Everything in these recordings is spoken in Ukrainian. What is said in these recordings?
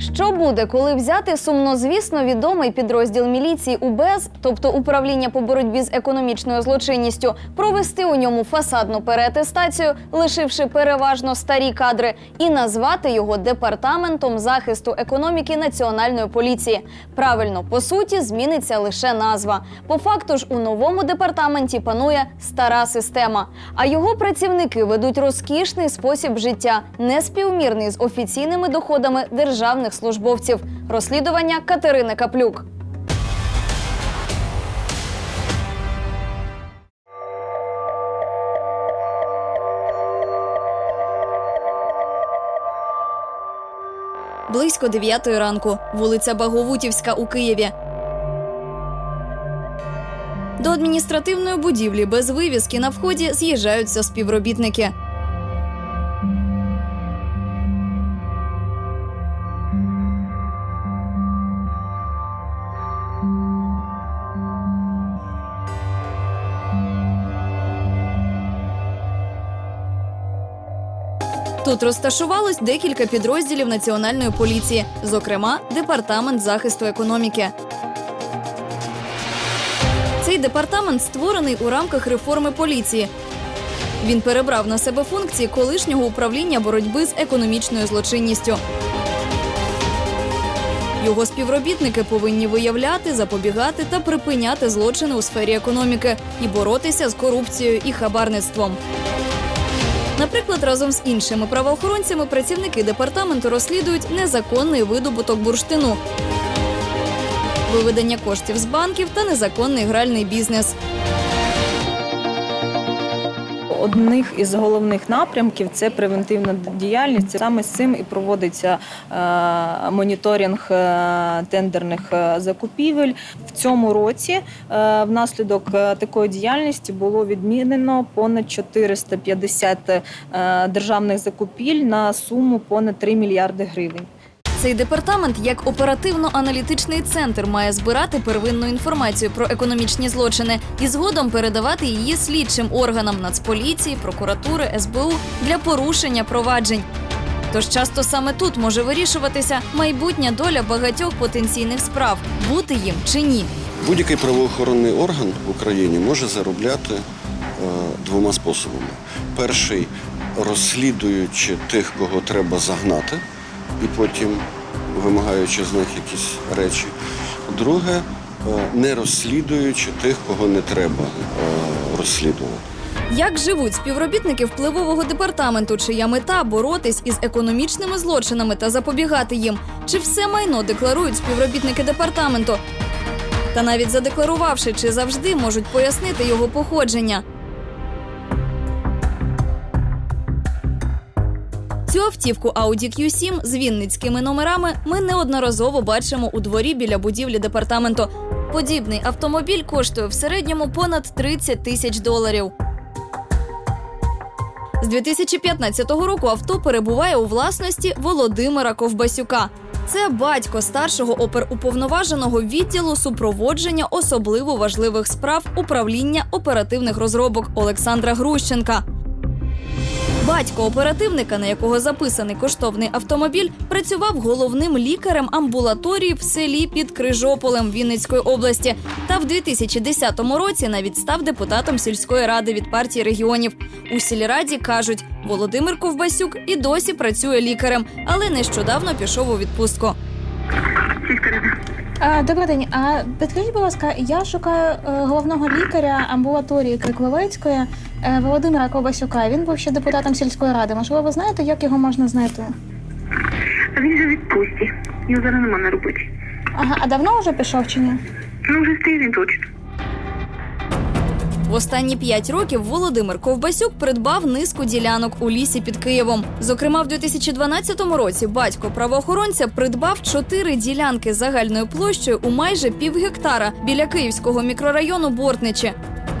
Що буде, коли взяти сумнозвісно відомий підрозділ міліції УБЕЗ, тобто управління по боротьбі з економічною злочинністю, провести у ньому фасадну переатестацію, лишивши переважно старі кадри, і назвати його департаментом захисту економіки національної поліції? Правильно, по суті, зміниться лише назва. По факту ж у новому департаменті панує стара система, а його працівники ведуть розкішний спосіб життя, неспівмірний з офіційними доходами державних службовців. Розслідування Катерини Каплюк. Близько 9 ранку. Вулиця Баговутівська у Києві. До адміністративної будівлі без вивіски на вході з'їжджаються співробітники. Тут розташувалось декілька підрозділів національної поліції, зокрема, департамент захисту економіки. Цей департамент створений у рамках реформи поліції. Він перебрав на себе функції колишнього управління боротьби з економічною злочинністю. Його співробітники повинні виявляти, запобігати та припиняти злочини у сфері економіки і боротися з корупцією і хабарництвом. Наприклад, разом з іншими правоохоронцями працівники департаменту розслідують незаконний видобуток бурштину, виведення коштів з банків та незаконний гральний бізнес. Одних із головних напрямків це превентивна діяльність. Саме з цим і проводиться е, моніторинг е, тендерних е, закупівель. В цьому році внаслідок такої діяльності було відмінено понад 450 е, державних закупіль на суму понад 3 мільярди гривень. Цей департамент, як оперативно-аналітичний центр, має збирати первинну інформацію про економічні злочини і згодом передавати її слідчим органам Нацполіції, прокуратури, СБУ для порушення проваджень. Тож часто саме тут може вирішуватися майбутня доля багатьох потенційних справ, бути їм чи ні. Будь-який правоохоронний орган в Україні може заробляти е, двома способами: перший розслідуючи тих, кого треба загнати, і потім вимагаючи з них якісь речі. Друге, е, не розслідуючи тих, кого не треба е, розслідувати. Як живуть співробітники впливового департаменту, чия мета боротись із економічними злочинами та запобігати їм? Чи все майно декларують співробітники департаменту? Та навіть задекларувавши, чи завжди можуть пояснити його походження. Цю автівку Audi Q7 з вінницькими номерами ми неодноразово бачимо у дворі біля будівлі департаменту. Подібний автомобіль коштує в середньому понад 30 тисяч доларів. З 2015 року авто перебуває у власності Володимира Ковбасюка. Це батько старшого оперуповноваженого відділу супроводження особливо важливих справ управління оперативних розробок Олександра Грущенка. Батько оперативника, на якого записаний коштовний автомобіль, працював головним лікарем амбулаторії в селі під Крижополем Вінницької області. Та в 2010 році навіть став депутатом сільської ради від партії регіонів. У сільраді кажуть, Володимир Ковбасюк і досі працює лікарем, але нещодавно пішов у відпустку. А, Добрий день. А підкажіть, будь ласка, я шукаю е, головного лікаря амбулаторії Крикловецької е, Володимира Кобасюка. Він був ще депутатом сільської ради. Можливо, ви знаєте, як його можна знайти? А він же в відпустці. Його зараз нема на роботі. Ага, а давно вже пішов чи ні? Ну, вже з тиждень точно. В останні п'ять років Володимир Ковбасюк придбав низку ділянок у лісі під Києвом. Зокрема, в 2012 році батько правоохоронця придбав чотири ділянки загальною площею у майже пів гектара біля київського мікрорайону Бортничі.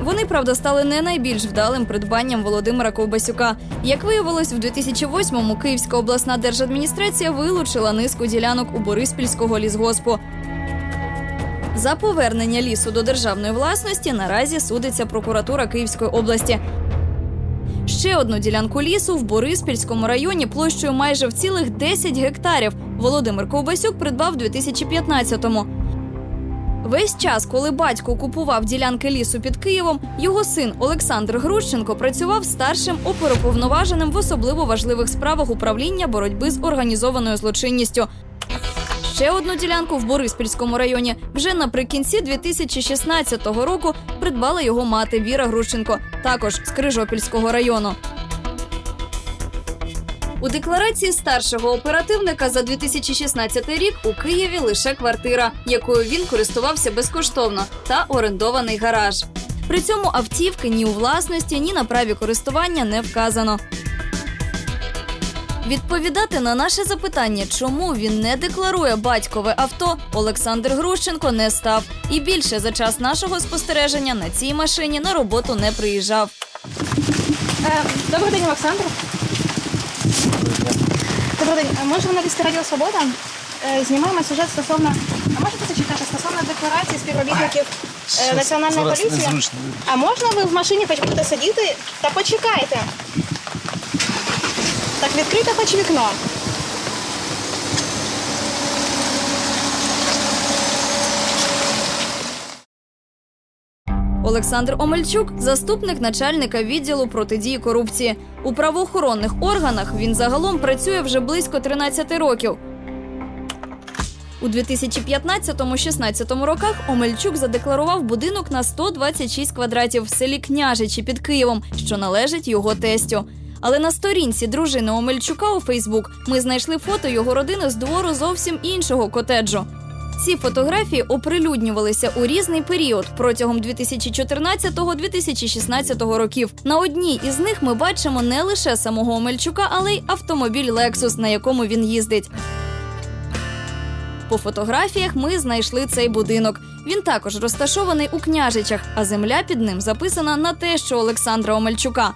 Вони, правда, стали не найбільш вдалим придбанням Володимира Ковбасюка. Як виявилось, в 2008-му Київська обласна держадміністрація вилучила низку ділянок у Бориспільського лісгоспу. За повернення лісу до державної власності наразі судиться прокуратура Київської області. Ще одну ділянку лісу в Бориспільському районі площею майже в цілих 10 гектарів Володимир Ковбасюк придбав 2015-му. Весь час, коли батько купував ділянки лісу під Києвом, його син Олександр Грущенко працював старшим оперуповноваженим в особливо важливих справах управління боротьби з організованою злочинністю. Ще одну ділянку в Бориспільському районі вже наприкінці 2016 року придбала його мати Віра Грущенко, також з Крижопільського району. У декларації старшого оперативника за 2016 рік у Києві лише квартира, якою він користувався безкоштовно, та орендований гараж. При цьому автівки ні у власності, ні на праві користування не вказано. Відповідати на наше запитання, чому він не декларує батькове авто, Олександр Грущенко не став. І більше за час нашого спостереження на цій машині на роботу не приїжджав. Е, Добрий день, Олександр. Добрий день. Ми журналісти Радіо Свобода. Е, Знімаємо сюжет стосовно. А можете зачитати стосовно декларації співробітників е, національної поліції? А можна ви в машині хоч будете сидіти та почекайте? Так відкрите хоч вікно. Олександр Омельчук заступник начальника відділу протидії корупції. У правоохоронних органах він загалом працює вже близько 13 років. У 2015-16 роках Омельчук задекларував будинок на 126 квадратів в селі Княжичі під Києвом, що належить його тестю. Але на сторінці дружини Омельчука у Фейсбук ми знайшли фото його родини з двору зовсім іншого котеджу. Ці фотографії оприлюднювалися у різний період протягом 2014-2016 років. На одній із них ми бачимо не лише самого Омельчука, але й автомобіль Lexus, на якому він їздить. По фотографіях ми знайшли цей будинок. Він також розташований у княжичах, а земля під ним записана на те, що Олександра Омельчука.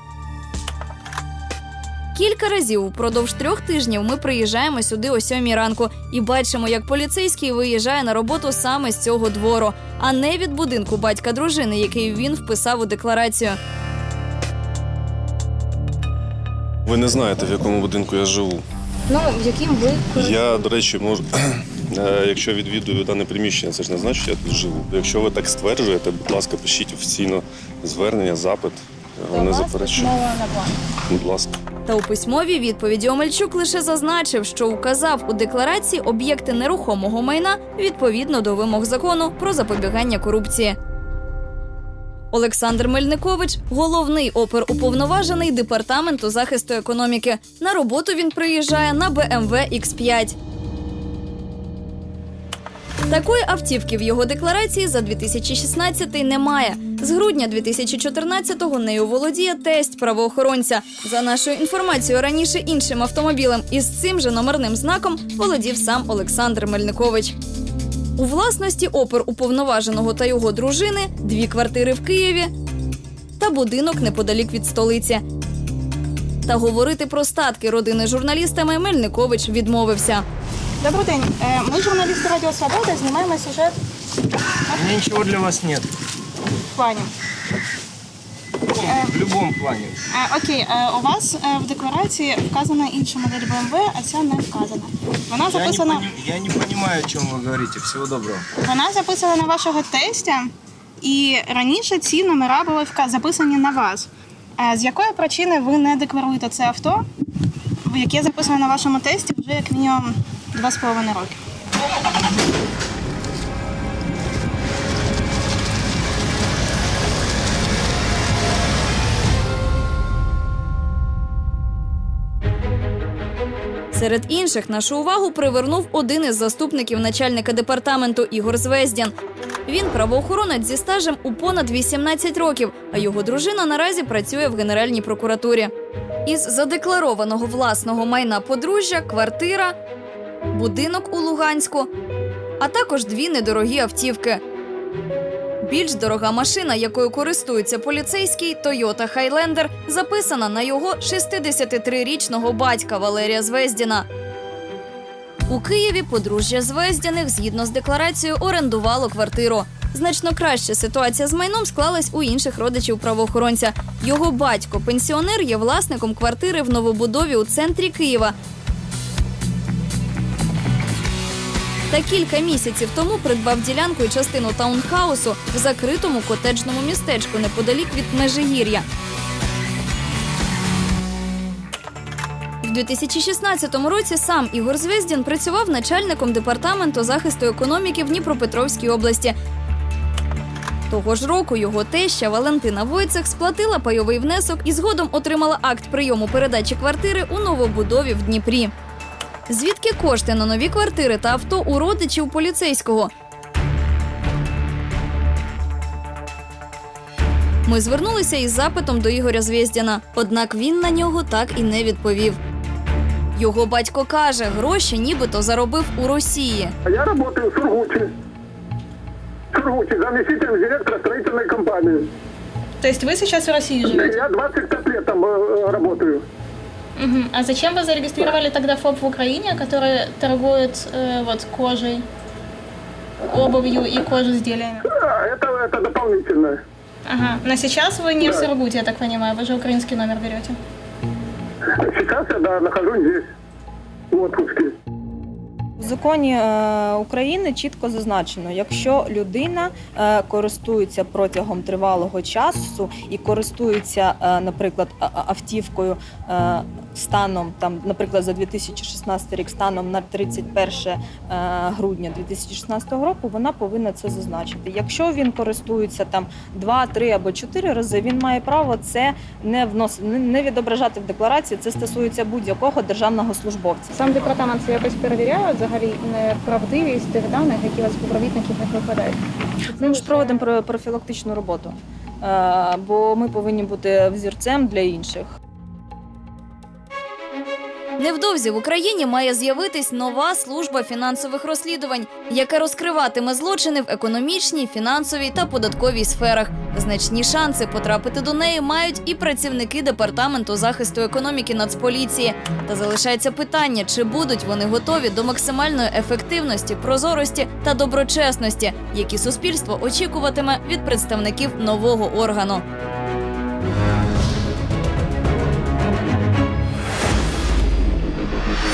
Кілька разів упродовж трьох тижнів ми приїжджаємо сюди о сьомій ранку і бачимо, як поліцейський виїжджає на роботу саме з цього двору, а не від будинку батька дружини, який він вписав у декларацію. Ви не знаєте, в якому будинку я живу. Ну, в яким ви Я, до речі, можу. е, Якщо відвідую дане приміщення, це ж не значить, що я тут живу. Якщо ви так стверджуєте, будь ласка, пишіть офіційно звернення, запит. Я Не заперечую. Будь ласка. Та у письмовій відповіді Омельчук лише зазначив, що указав у декларації об'єкти нерухомого майна відповідно до вимог закону про запобігання корупції. Олександр Мельникович головний оперуповноважений департаменту захисту економіки. На роботу він приїжджає на BMW X5. Такої автівки в його декларації за 2016 немає. З грудня 2014-го нею володіє тесть правоохоронця. За нашою інформацією, раніше іншим автомобілем із цим же номерним знаком володів сам Олександр Мельникович. У власності опер уповноваженого та його дружини дві квартири в Києві та будинок неподалік від столиці. Та говорити про статки родини журналістами Мельникович відмовився. Добрий день. Е, Ми журналісти Радіо Свобода знімаємо сюжет ничего для вас нет. В плані. В любом плане. Е, Окей, е, у вас е, в декларації вказана інша модель BMW, а ця не вказана. Вона Я не, записана, пони- я не понимаю, о чем вы говорите. Всего доброго. вона записана на вашого тестя, і раніше ці номера були вка- записані на вас. Е, З якої причини ви не декларуєте це авто, яке записано на вашому тесті вже як мінімум два з половиною роки? Серед інших нашу увагу привернув один із заступників начальника департаменту Ігор Звездін. Він правоохоронець зі стажем у понад 18 років, а його дружина наразі працює в Генеральній прокуратурі. Із задекларованого власного майна подружжя, квартира, будинок у Луганську, а також дві недорогі автівки. Більш дорога машина, якою користується поліцейський Toyota Highlander, записана на його 63-річного батька Валерія Звездіна. У Києві подружжя Звездяних згідно з декларацією орендувало квартиру. Значно краща ситуація з майном склалась у інших родичів правоохоронця. Його батько, пенсіонер, є власником квартири в новобудові у центрі Києва. Та кілька місяців тому придбав ділянку і частину таунхаусу в закритому котеджному містечку неподалік від Межигір'я. В 2016 році сам Ігор Звездін працював начальником департаменту захисту економіки в Дніпропетровській області. Того ж року його теща Валентина Войцех сплатила пайовий внесок і згодом отримала акт прийому передачі квартири у новобудові в Дніпрі. Звідки кошти на нові квартири та авто у родичів поліцейського? Ми звернулися із запитом до Ігоря Звєздіна, однак він на нього так і не відповів. Його батько каже, гроші нібито заробив у Росії. А Я работаю в Сургуте. В Сургуте, заместителем директора строительной компании. То есть вы сейчас в России живете? Я 25 лет там э, работаю. Мгм. А зачем вы зарегистрировали тогда ФОП в Украине, который торгует э, вот кожей, обувью и кожизделиями? А, Это, это дополнительное. Ага. Но сейчас вы не в Сургуте, я так понимаю, вы же украинский номер берете. Сейчас я да, нахожусь здесь, в отпуске. В законі е, України чітко зазначено, якщо людина е, користується протягом тривалого часу і користується, е, наприклад, а- а- автівкою е, станом, там, наприклад, за 2016 рік, станом на 31 е, грудня 2016 року, вона повинна це зазначити. Якщо він користується там 2, 3 або 4 рази, він має право це не вносити, не- відображати в декларації. Це стосується будь-якого державного службовця. Сам департамент це якось перевіряє взагалі правдивість тих даних, які у вас співробітників не випадають. Ми ж проводимо про- профілактичну роботу, е, бо ми повинні бути взірцем для інших. Невдовзі в Україні має з'явитись нова служба фінансових розслідувань, яка розкриватиме злочини в економічній, фінансовій та податковій сферах. Значні шанси потрапити до неї мають і працівники департаменту захисту економіки Нацполіції. Та залишається питання, чи будуть вони готові до максимальної ефективності, прозорості та доброчесності, які суспільство очікуватиме від представників нового органу.